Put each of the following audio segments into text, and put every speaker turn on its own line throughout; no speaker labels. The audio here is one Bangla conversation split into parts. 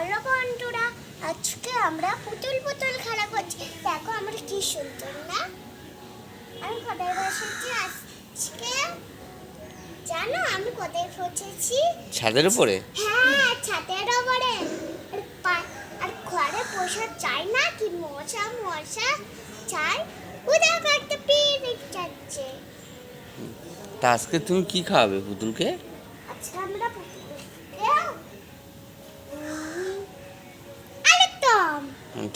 হ্যালো বন্ধুরা আজকে আমরা পুতুল পুতুল খেলা করছি। দেখো আমরা কি সুন্দর না? আমি কোথায় বসেছি? আজকে জানো আমি কোথায় বসেছি?
ছাদের উপরে?
হ্যাঁ ছাদের ওপরে আর ঘরে বসে চাই না কি মশা মশা চাই। উদা একটা পিরিক যাচ্ছে।
তা আজকে তুমি কি খাওয়াবে পুতুলকে?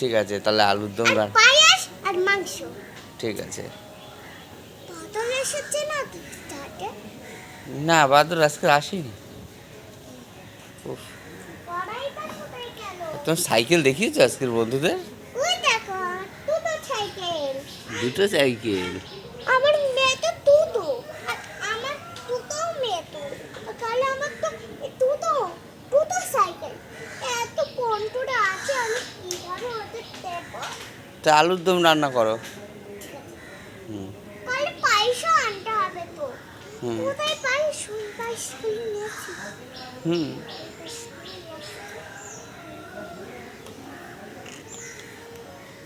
ঠিক আছে তাহলে আলুর দম
আর
পায়েশ
পায়েস আর মাংস।
ঠিক আছে।
বাদর এসেছে না
না বাদর আজকে আসেনি। উফ,
পড়াইটা কোথায় গেল?
তোমার সাইকেল দেখিয়েছো আজকের বন্ধুদের?
ওই দেখো দুটো সাইকেল
দুটো সাইকেল
আমার মেয়ে তো দুটো আর আমার দুটো মেয়ে তো তাহলে আমার তো দুটো দুটো সাইকেল এত কোনটুরা আছে আমি কীভাবে ওদের দেবো
তা আলুর দম রান্না করো। হুম। হুম।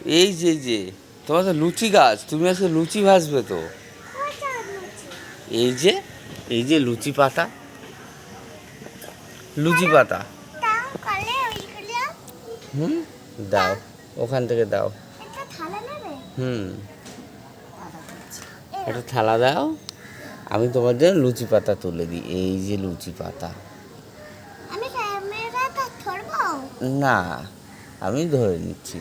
এই যে যে তোমার তো লুচি গাছ তুমি আজকে লুচি ভাজবে তো। এই যে এই যে লুচি পাতা। লুচি পাতা। হুম দাও। ওখান থেকে দাও। হুম। একটা থালা দাও। আমি তোমার জন্য লুচি পাতা তুলে দিই। এই যে লুচি পাতা। না আমি ধরে নিচ্ছি।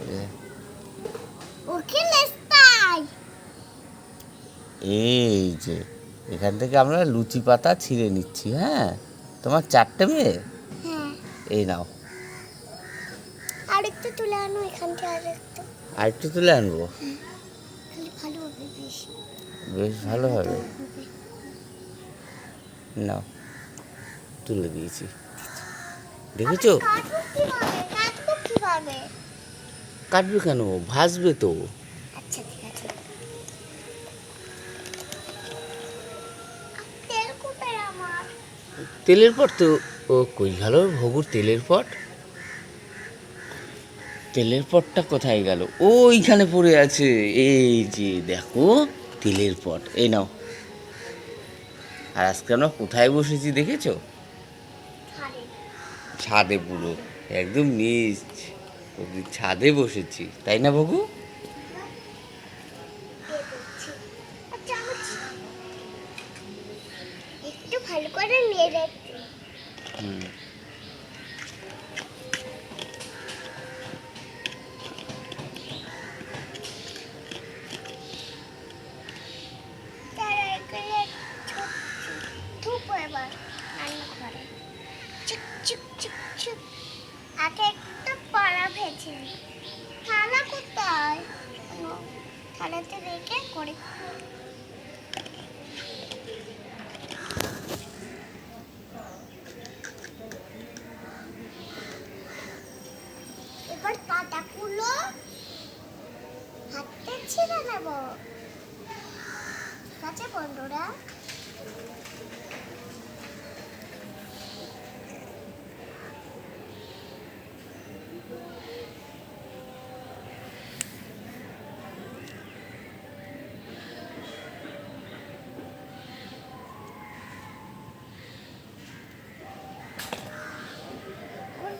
এই যে,
ওকে
এই যে এখান থেকে আমরা লুচি পাতা ছিঁড়ে নিচ্ছি হ্যাঁ? তোমার চারটে মেয়ে?
হ্যাঁ।
এই নাও।
আরেকটু তুলে আনো এখান থেকে আরেকটু।
আর একটু তুলে আনব?
ভালো হবে বেশ।
বেশ ভালো হবে। নাও তুলে দিয়েছি। দেখেছ?
কাটবো কীভাবে? কাটবো
কেন? ভাজবে তো।
আচ্ছা ঠিক আছে।
তেলের পট তো ও কই গেল ভগুর তেলের পট? তেলের পটটা কোথায় গেল? ওইখানে পড়ে আছে। এই যে দেখো তেলের পট। এই নাও। আর আজকে আমরা কোথায় বসেছি দেখেছ? ছাদে। পুরো। একদম নিচ। ছাদে বসেছি। তাই না ভগু?
হাতে ছিঁড়ে নেব। ঠিক আছে বন্ধুরা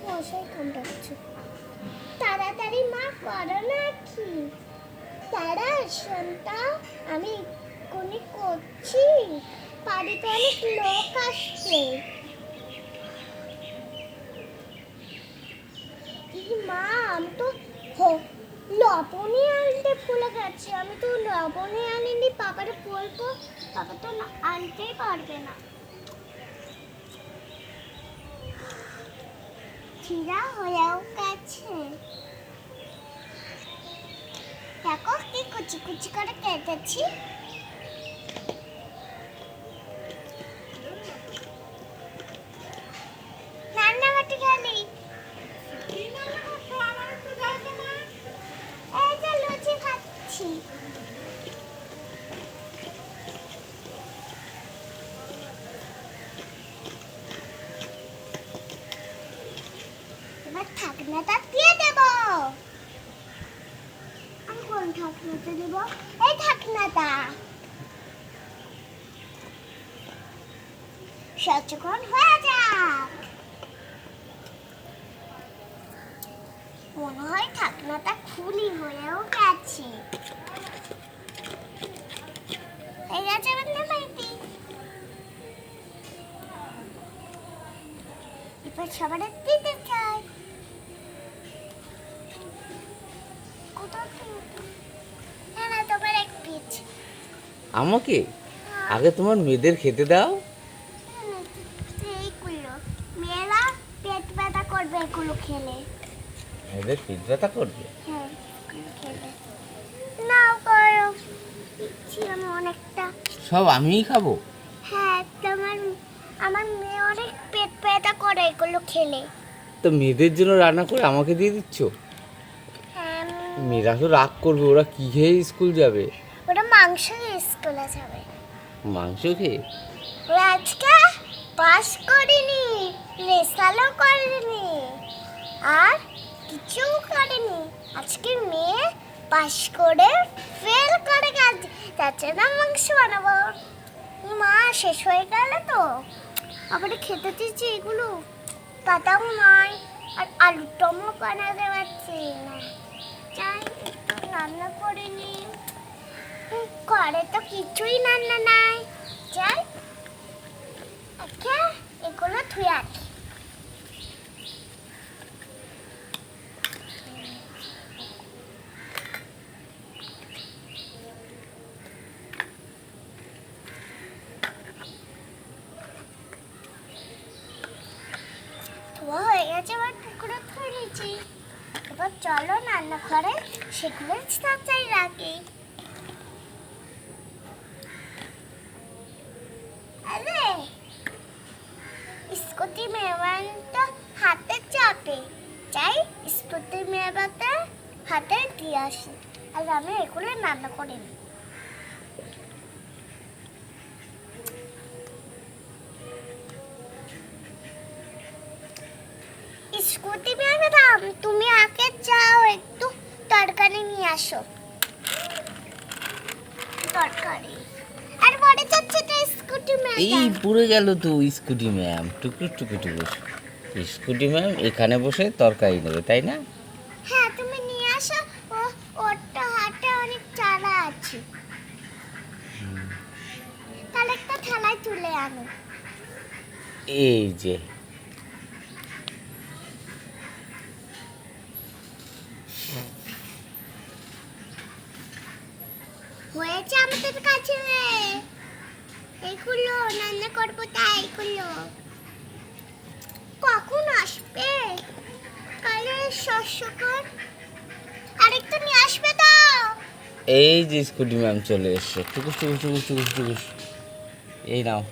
মশাই তাড়াতাড়ি মা করো না কি তারা শোনটা আমি কোনি করছি। বাড়িতে অনেক লোক আসছে। মা, আমি তো লবণই আনতে ভুলে গেছি। আমি তো লবণই আনিনি, বাবারে বলব, বাবা তো আনতেই পারবে না। চিরা হয়েও গেছে। দেখো কি কুচি কুচি করে কেটেছি। ঢাকনাটা দিয়ে দেব। কোন দেব। এই হয়ে যাক। মনে হয় ঢাকনাটা খুলি হয়েও গেছে। এবার সবার দিতে চাই।
আমাকে আগে তোমার মেয়েদের খেতে দাও।
মেয়েরা পেট ব্যথা করবে এগুলো খেলে।
মেয়েদের পেট ব্যথা করবে?
হ্যাঁ না করো। আমি অনেকটা
সব আমিই খাব?
হ্যাঁ তোমার আমার মেয়ে অনেক পেট ব্যথা করে এগুলো খেলে।
তো মেয়েদের জন্য রান্না করে আমাকে দিয়ে দিচ্ছ?
হ্যাঁ
মেয়েরা তো রাগ করবে ওরা কি খেয়ে স্কুল যাবে?
ওটা মাংস স্কুলে যাবে
মাংস খেয়ে?
আজকে পাস করেনি রেসালও করেনি আর কিছু করেনি। আজকে মেয়ে পাস করে ফেল করে গেছে যাচ্ছে না মাংস বানাবো। মা শেষ হয়ে গেল তো। আবার খেতে দিচ্ছি এগুলো। পাতাও নয় আর আলুর টমো বানাতে পারছি না। চাই রান্না করে নি ঘরে তো কিছুই রান্না নাই। যাই আচ্ছা এগুলো থুয়ে আছি ধোয়া হয়ে গেছে, এবার পুকুরে ধুয়ে নিয়েছি। এবার চলো করে সেগুলো রাখি আরে স্কুটি মেয়েবানটা হাতে চাপে চাই স্কুটি মেয়েবাতে হাতে দিয়ে আসি আর আমি এগুলো রান্না করে নিই স্কুটি ম্যাডাম তুমি আগে যাও একটু তরকারি নিয়ে আসো। তরকারি। আর পরে যাচ্ছে তো স্কুটি
এই
ম্যাডাম
গেল তো স্কুটি ম্যাম টুকু টুকু টুকু স্কুটি ম্যাম এখানে বসে তরকারি নেবে তাই না?
হ্যাঁ তুমি নিয়ে আসো ও আছে তাহলে একটা থালায় তুলে আনো।
এই যে।
হয়েছে আমাদের কাছে। এগুলো রান্না করব তাই এগুলো। কখন আসবে? কালে শস্যকর আরেকটু নিয়ে আসবে তো?
এই যে স্কুটি ম্যাম চলে এসছে। টুকুস টুকুস টুকুস টুকুস টুকুস। এই নাও।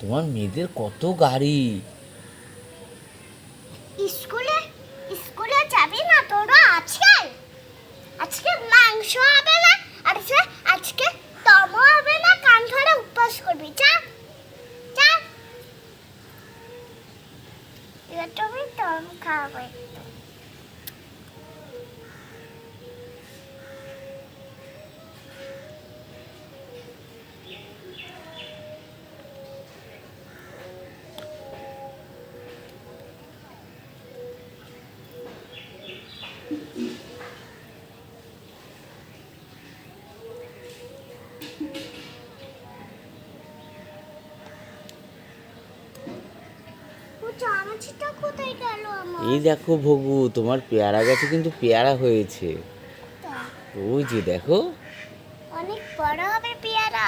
তোমার মেয়েদের কত গাড়ি
স্কুলে স্কুলে যাবি না তোরা আজকে আজকে মাংস হবে না আর সে আজকে তম হবে না কান ধরে উপবাস করবি যা যা এবার তুমি তম চামচটা কোথায় গেল আমার?
এই দেখো ভগু তোমার পেয়ারা গাছে কিন্তু পেয়ারা হয়েছে। ওই যে দেখো।
অনেক বড় হবে পেয়ারা।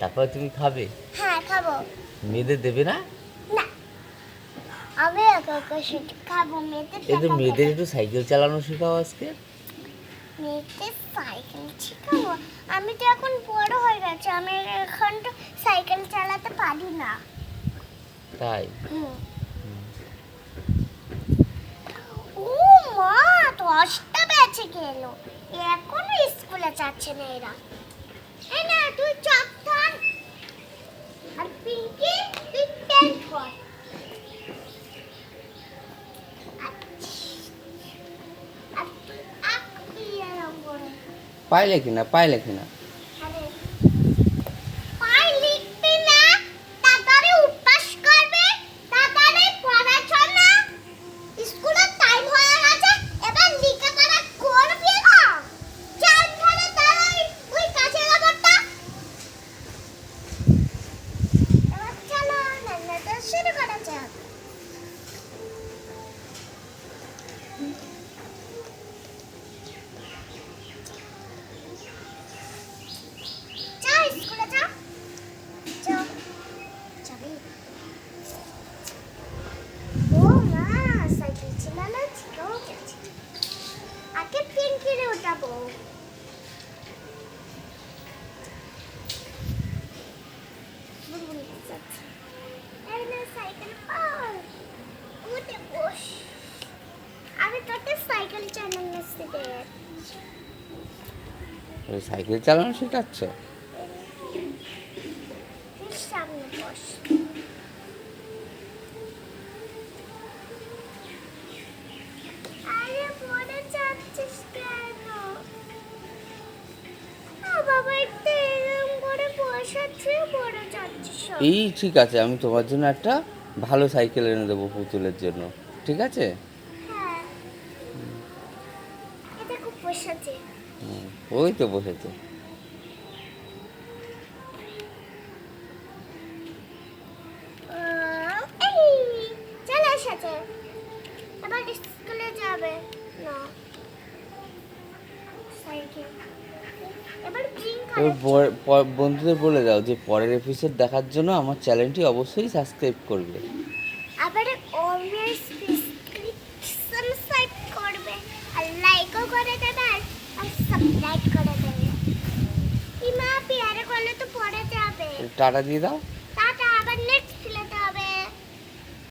তারপর তুমি খাবে?
হ্যাঁ খাব।
মেয়েদের দেবে না?
না। আমি একা একা সেটা খাব মেয়েদের
এই তো মেয়েদের একটু সাইকেল চালানো শেখাও আজকে।
মেয়েদের সাইকেল শেখাবো? আমি তো এখন বড় হয়ে গেছে আমি এখন তো সাইকেল চালাতে পারি না।
তাই?
হুম। ও দশটা বেঁচে গেল। এখনও স্কুলে যাচ্ছে না এরা। না, তুই চপ থাক।
পিঙ্কি, তুই আর আঁকবি এরম করে।
পাইলে কিনা পাইলে কিনা।
পড়ে যাচ্ছিস সব।
এই ঠিক আছে আমি তোমার জন্য একটা ভালো সাইকেল এনে দেবো পুতুলের জন্য। ঠিক আছে?
কালার
ব- প- বন্ধুদের বলে দাও যে পরের এপিসোড দেখার জন্য আমার চ্যানেলটি অবশ্যই সাবস্ক্রাইব করবে।
আবার অলওয়েজ সাইট করবে। আর লাইকও করে আর সাবস্ক্রাইব করে দেবে। ইমা পেয়ারা করলে তো পড়ে যাবে।
টাটা দিয়ে দাও। টাটা আবার নেক্সট